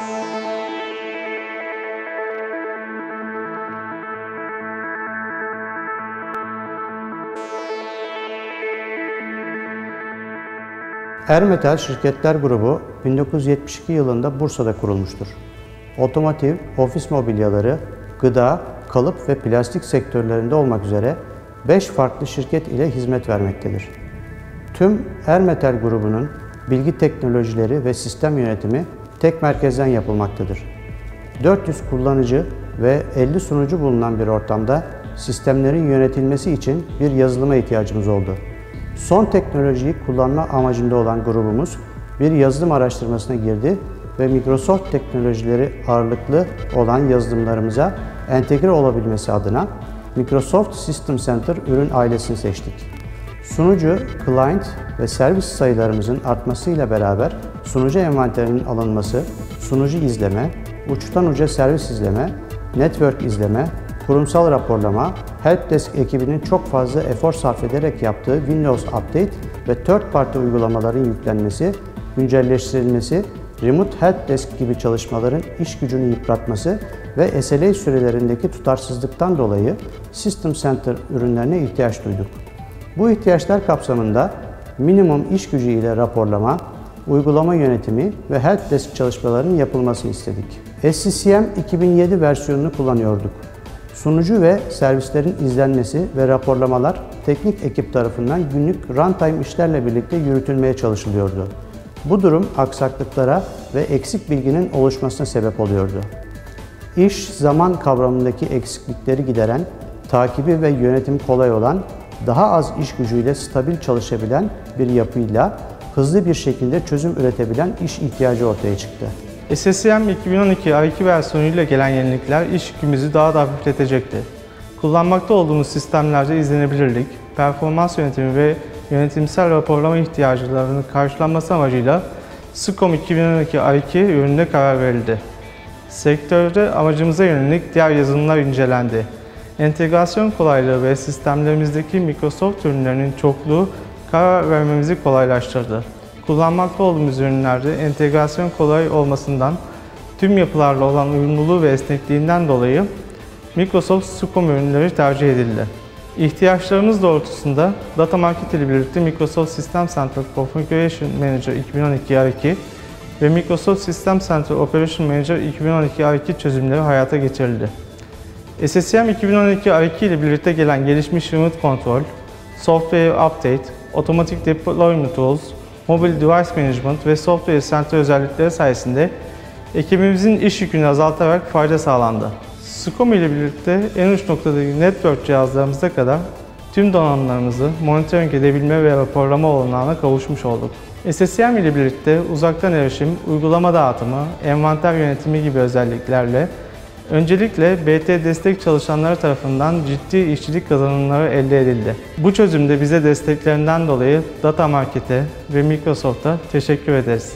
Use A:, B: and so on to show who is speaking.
A: Ermetal Şirketler Grubu 1972 yılında Bursa'da kurulmuştur. Otomotiv, ofis mobilyaları, gıda, kalıp ve plastik sektörlerinde olmak üzere 5 farklı şirket ile hizmet vermektedir. Tüm Ermetal grubunun bilgi teknolojileri ve sistem yönetimi tek merkezden yapılmaktadır. 400 kullanıcı ve 50 sunucu bulunan bir ortamda sistemlerin yönetilmesi için bir yazılıma ihtiyacımız oldu. Son teknolojiyi kullanma amacında olan grubumuz bir yazılım araştırmasına girdi ve Microsoft teknolojileri ağırlıklı olan yazılımlarımıza entegre olabilmesi adına Microsoft System Center ürün ailesini seçtik. Sunucu, client ve servis sayılarımızın artmasıyla beraber sunucu envanterinin alınması, sunucu izleme, uçtan uca servis izleme, network izleme, kurumsal raporlama, Helpdesk ekibinin çok fazla efor sarf ederek yaptığı Windows Update ve third party uygulamaların yüklenmesi, güncelleştirilmesi, Remote Helpdesk gibi çalışmaların iş gücünü yıpratması ve SLA sürelerindeki tutarsızlıktan dolayı System Center ürünlerine ihtiyaç duyduk. Bu ihtiyaçlar kapsamında minimum iş gücü ile raporlama, uygulama yönetimi ve helpdesk çalışmalarının yapılmasını istedik. SCCM 2007 versiyonunu kullanıyorduk. Sunucu ve servislerin izlenmesi ve raporlamalar teknik ekip tarafından günlük runtime işlerle birlikte yürütülmeye çalışılıyordu. Bu durum aksaklıklara ve eksik bilginin oluşmasına sebep oluyordu. İş zaman kavramındaki eksiklikleri gideren, takibi ve yönetimi kolay olan, daha az iş gücüyle stabil çalışabilen bir yapıyla hızlı bir şekilde çözüm üretebilen iş ihtiyacı ortaya çıktı.
B: SSM 2012 A2 versiyonuyla gelen yenilikler iş yükümüzü daha da hafifletecekti. Kullanmakta olduğumuz sistemlerde izlenebilirlik, performans yönetimi ve yönetimsel raporlama ihtiyaçlarının karşılanması amacıyla SCOM 2012 A2 ürününe karar verildi. Sektörde amacımıza yönelik diğer yazılımlar incelendi. Entegrasyon kolaylığı ve sistemlerimizdeki Microsoft ürünlerinin çokluğu karar vermemizi kolaylaştırdı. Kullanmakta olduğumuz ürünlerde entegrasyon kolay olmasından, tüm yapılarla olan uyumluluğu ve esnekliğinden dolayı Microsoft SCOM ürünleri tercih edildi. İhtiyaçlarımız doğrultusunda Data Market ile birlikte Microsoft System Center Configuration Manager 2012 R2 ve Microsoft System Center Operation Manager 2012 R2 çözümleri hayata geçirildi. SSM 2012 R2 ile birlikte gelen gelişmiş remote kontrol, software update, automatic deployment tools, Mobile Device Management ve Software Center özellikleri sayesinde ekibimizin iş yükünü azaltarak fayda sağlandı. SCOM ile birlikte en uç noktadaki network cihazlarımıza kadar tüm donanımlarımızı monitoring edebilme ve raporlama olanağına kavuşmuş olduk. SSM ile birlikte uzaktan erişim, uygulama dağıtımı, envanter yönetimi gibi özelliklerle Öncelikle BT destek çalışanları tarafından ciddi işçilik kazanımları elde edildi. Bu çözümde bize desteklerinden dolayı Data Market'e ve Microsoft'a teşekkür ederiz.